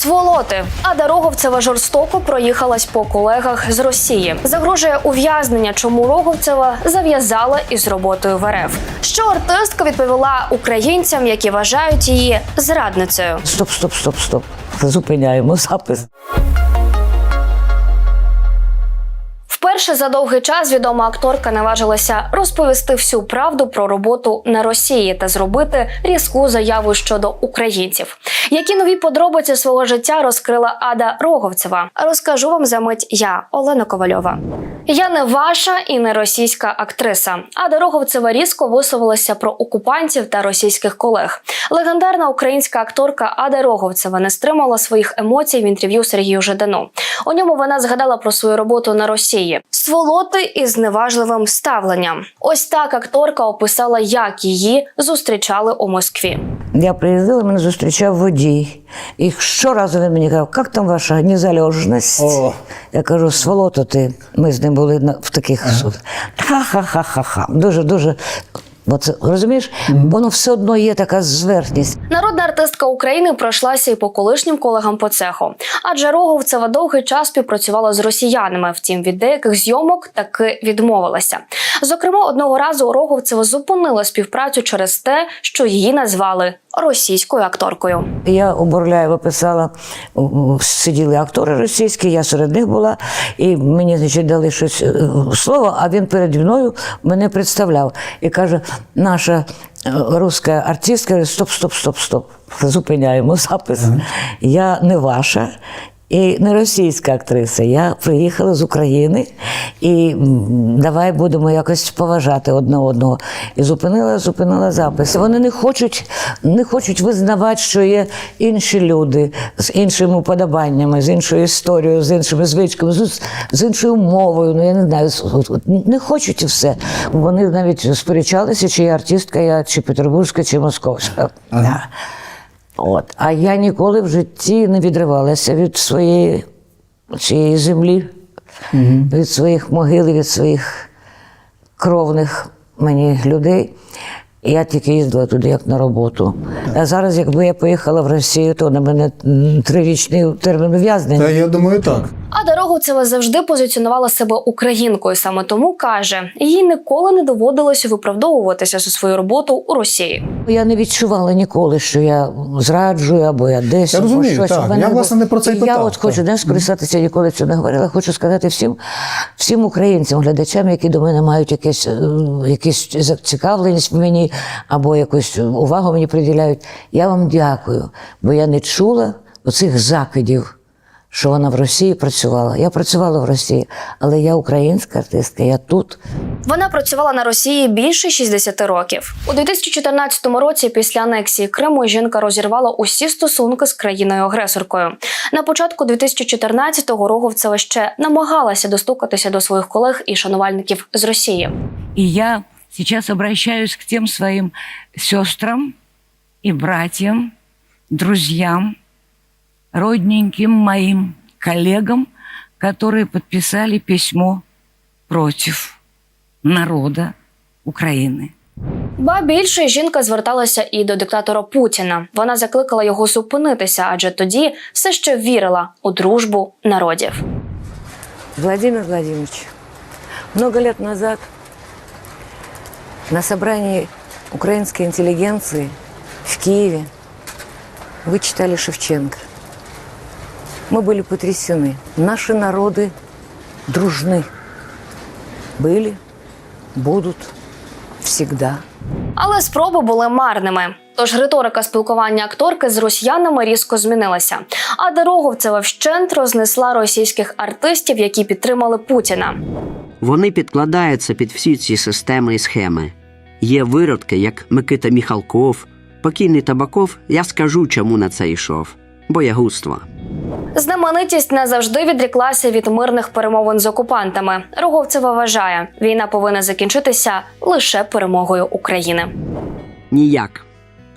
Сволоти. А Роговцева жорстоко проїхалась по колегах з Росії. Загрожує ув'язнення, чому Роговцева зав'язала із роботою в РФ. Що артистка відповіла українцям, які вважають її зрадницею. Стоп, стоп, стоп, стоп. Зупиняємо запис. Вперше за довгий час відома акторка наважилася розповісти всю правду про роботу на Росії та зробити різку заяву щодо українців. Які нові подробиці свого життя розкрила Ада Роговцева? Розкажу вам за мить я, Олена Ковальова. Я не ваша і не російська актриса. Ада Роговцева різко висловилася про окупантів та російських колег. Легендарна українська акторка Ада Роговцева не стримала своїх емоцій в інтерв'ю Сергію Жадану. У ньому вона згадала про свою роботу на Росії. Сволоти із зневажливим ставленням. Ось так акторка описала, як її зустрічали у Москві. Я приїздила, мене зустрічав водій. І щоразу він мені казав, як там ваша незалежність? О. Я кажу, сволото ти. Ми з ним були в таких ха-ха-ха-ха-ха. Дуже, дуже. Бо це розумієш, воно все одно є така зверхність. Народна артистка України пройшлася і по колишнім колегам по цеху. Адже Роговцева довгий час співпрацювала з росіянами. Втім, від деяких зйомок таки відмовилася. Зокрема, одного разу Роговцева зупинила співпрацю через те, що її назвали російською акторкою. Я у Бурляєва писала, сиділи актори російські, я серед них була, і мені значить, дали щось е, слово, а він переді мною мене представляв і каже: наша е, руська артистка, стоп, стоп, стоп, стоп. Зупиняємо запис. Я не ваша. І не російська актриса. Я приїхала з України і давай будемо якось поважати одне одного. І зупинила, зупинила запис. Вони не хочуть, не хочуть визнавати, що є інші люди з іншими уподобаннями, з іншою історією, з іншими звичками, з, з іншою мовою. Ну я не знаю, не хочуть і все. Вони навіть сперечалися, чи я артистка, я чи петербурзька, чи московська. Да. От. А я ніколи в житті не відривалася від своєї цієї землі, від своїх могил, від своїх кровних мені людей. Я тільки їздила туди як на роботу. А зараз, якби я поїхала в Росію, то на мене трирічний термін ув'язнення. Та я думаю, так. Ада Роговцева завжди позиціонувала себе українкою. Саме тому каже, їй ніколи не доводилося виправдовуватися за свою роботу у Росії. Я не відчувала ніколи, що я зраджую або я десь. Я або щось. так. Мене Я, власне, не про це й Я питав, от хочу не скористатися, ніколи цього не говорила. Хочу сказати всім, всім українцям, глядачам, які до мене мають якесь, е, якісь зацікавленість в мені або якусь увагу мені приділяють. Я вам дякую, бо я не чула оцих закидів. Що вона в Росії працювала. Я працювала в Росії, але я українська артистка, я тут. Вона працювала на Росії більше 60 років. У 2014 році, після анексії Криму, жінка розірвала усі стосунки з країною-агресоркою. На початку 2014-го Роговцева ще намагалася достукатися до своїх колег і шанувальників з Росії. И я сейчас обращаюсь к тем своим сестрам и братьям, друзьям, родненьким моим коллегам, которые подписали письмо против народа Украины. Ба більше жінка зверталася і до диктатора Путіна. Вона закликала його зупинитися, адже тоді все ще вірила у дружбу народів. Владимир Владимирович, много лет назад на собрании украинской интеллигенции в Киеве вы читали Шевченко. Мы были потрясены. Наши народы дружны. Были, будут всегда. Але спроби були марними. Тож риторика спілкування акторки з росіянами різко змінилася. А Дороговцева вщент рознесла російських артистів, які підтримали Путіна. Вони підкладаються під всі ці системи і схеми. Є виродки, як Микита Міхалков, покійний Табаков. Я скажу, чому на це йшов. Боягузтво. Знаменитість не завжди відріклася від мирних перемовин з окупантами. Роговцева вважає, війна повинна закінчитися лише перемогою України. Ніяк.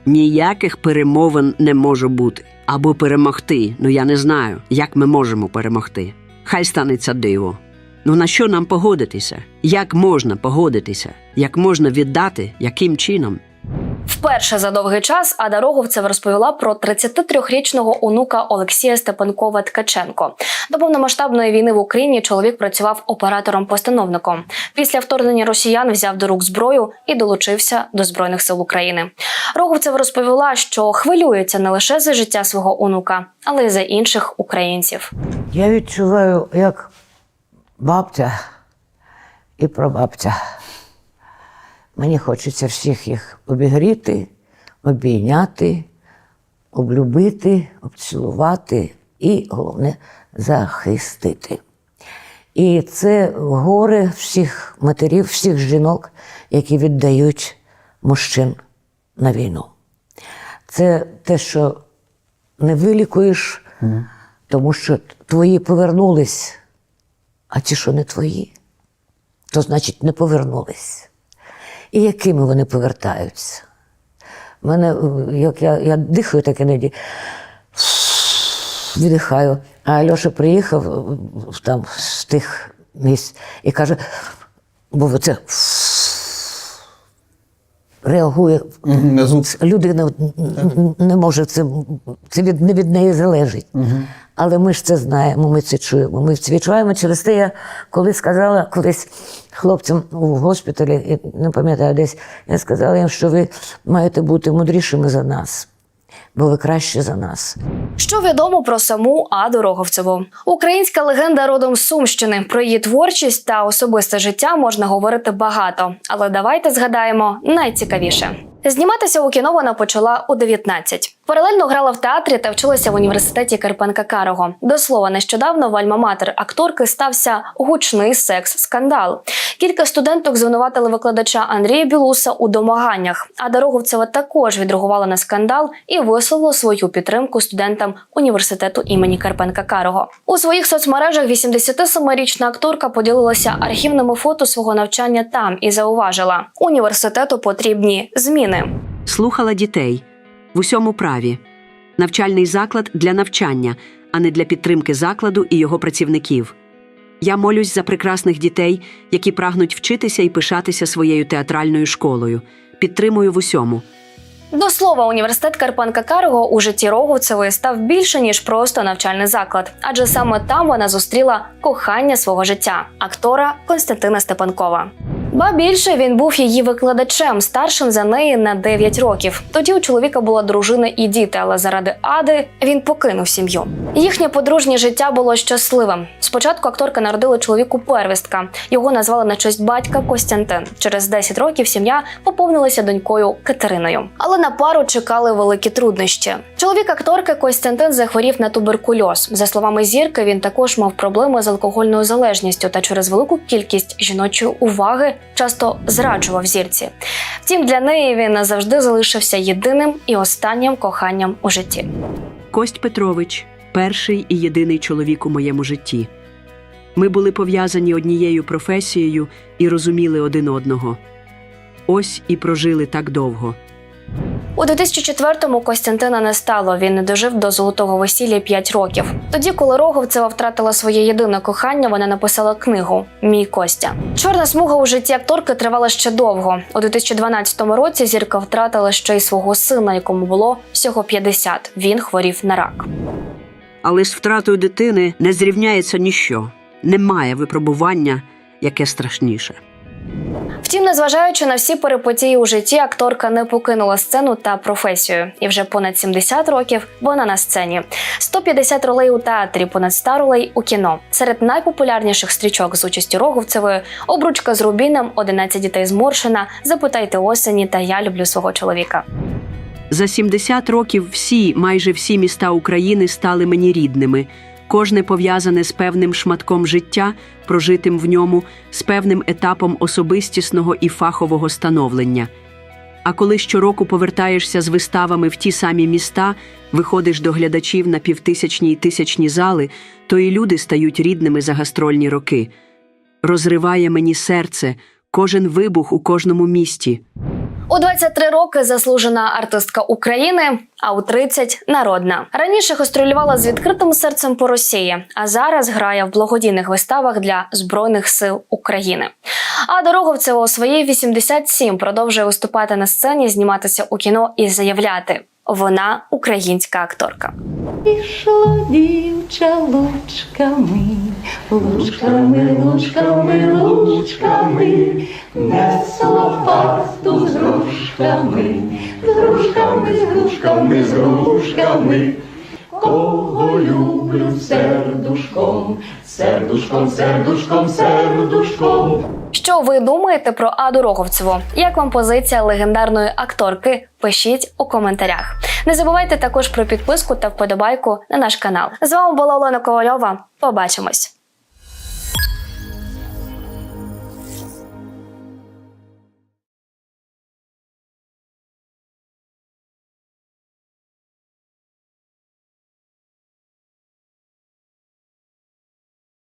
Ніяких перемовин не може бути. Або перемогти. Ну я не знаю, як ми можемо перемогти. Хай станеться диво. Ну на що нам погодитися? Як можна погодитися? Як можна віддати? Яким чином? Вперше за довгий час Ада Роговцева розповіла про 33-річного онука Олексія Степанкова Ткаченко. До повномасштабної війни в Україні чоловік працював оператором-постановником. Після вторгнення росіян взяв до рук зброю і долучився до збройних сил України. Роговцева розповіла, що хвилюється не лише за життя свого онука, але й за інших українців. Я відчуваю, як бабця і прабабця. Мені хочеться всіх їх обігріти, обійняти, облюбити, обцілувати і, головне, захистити. І це горе всіх матерів, всіх жінок, які віддають мужчин на війну. Це те, що не вилікуєш, тому що твої повернулись, а ті, що не твої, то значить не повернулись. І якими вони повертаються? Мене, е, як я, я дихаю так іноді, віддихаю. А Альоша приїхав е, там з тих місць і каже, бо це реагує. На звук. Людина не може це, це від, не від неї залежить. Але ми ж це знаємо, ми це чуємо. Ми це відчуваємо. Через те я коли сказала колись хлопцям у госпіталі, не пам'ятаю десь, я сказала їм, що ви маєте бути мудрішими за нас, бо ви краще за нас. Що відомо про саму Аду Роговцеву? Українська легенда родом з Сумщини. Про її творчість та особисте життя можна говорити багато, але давайте згадаємо найцікавіше. Зніматися у кіно вона почала у 19. Паралельно грала в театрі та вчилася в університеті Карпенка Карого. До слова, нещодавно в альма-матер акторки стався гучний секс-скандал. Кілька студенток звинуватили викладача Андрія Білуса у домаганнях. А Дороговцева також відреагувала на скандал і висловила свою підтримку студентам університету імені Карпенка Карого. У своїх соцмережах 87-річна акторка поділилася архівними фото свого навчання там і зауважила: університету потрібні зміни. Слухала дітей в усьому праві. Навчальний заклад для навчання, а не для підтримки закладу і його працівників. Я молюсь за прекрасних дітей, які прагнуть вчитися і пишатися своєю театральною школою. Підтримую в усьому. До слова, університет Карпенка Карого у житті Роговцевої став більше ніж просто навчальний заклад, адже саме там вона зустріла кохання свого життя актора Константина Степанкова. Ба більше він був її викладачем, старшим за неї на 9 років. Тоді у чоловіка була дружина і діти, але заради Ади він покинув сім'ю. Їхнє подружнє життя було щасливим. Спочатку акторка народила чоловіку первістка. Його назвали на честь батька Костянтин. Через 10 років сім'я поповнилася донькою Катериною. Але на пару чекали великі труднощі. Чоловік акторки Костянтин захворів на туберкульоз. За словами зірки, він також мав проблеми з алкогольною залежністю та через велику кількість жіночої уваги часто зраджував зірці. Втім, для неї він назавжди залишився єдиним і останнім коханням у житті. Кость Петрович перший і єдиний чоловік у моєму житті. Ми були пов'язані однією професією і розуміли один одного. Ось і прожили так довго. У 2004-му Костянтина не стало. Він не дожив до золотого весілля 5 років. Тоді, коли Роговцева втратила своє єдине кохання, вона написала книгу Мій Костя. Чорна смуга у житті акторки тривала ще довго. У 2012 році зірка втратила ще й свого сина, якому було всього 50. Він хворів на рак. Але з втратою дитини не зрівняється ніщо. Немає випробування, яке страшніше. Втім, незважаючи на всі перипетії у житті, акторка не покинула сцену та професію. І вже понад 70 років вона на сцені. 150 ролей у театрі, понад 100 ролей у кіно. Серед найпопулярніших стрічок з участю Роговцевої обручка з Рубіном, 11 дітей зморшена, запитайте осені та я люблю свого чоловіка. За 70 років всі, майже всі міста України стали мені рідними. Кожне пов'язане з певним шматком життя, прожитим в ньому, з певним етапом особистісного і фахового становлення. А коли щороку повертаєшся з виставами в ті самі міста, виходиш до глядачів на півтисячні й тисячні зали, то і люди стають рідними за гастрольні роки. Розриває мені серце, кожен вибух у кожному місті. У 23 роки заслужена артистка України, а у 30 – народна. Раніше гастролювала з відкритим серцем по Росії, а зараз грає в благодійних виставах для збройних сил України. А Дороговцева у свої 87 продовжує виступати на сцені, зніматися у кіно і заявляти: вона українська акторка. Пішла дівча лучками, лучками, лучками, лучками, несла пасту з грушками, з грушками, з грушками, з грушками. Кого люблю сердушком, сердушком, сердушком, сердушком. Що ви думаєте про Аду Роговцеву? Як вам позиція легендарної акторки? Пишіть у коментарях. Не забувайте також про підписку та вподобайку на наш канал. З вами була Олена Ковальова. Побачимось.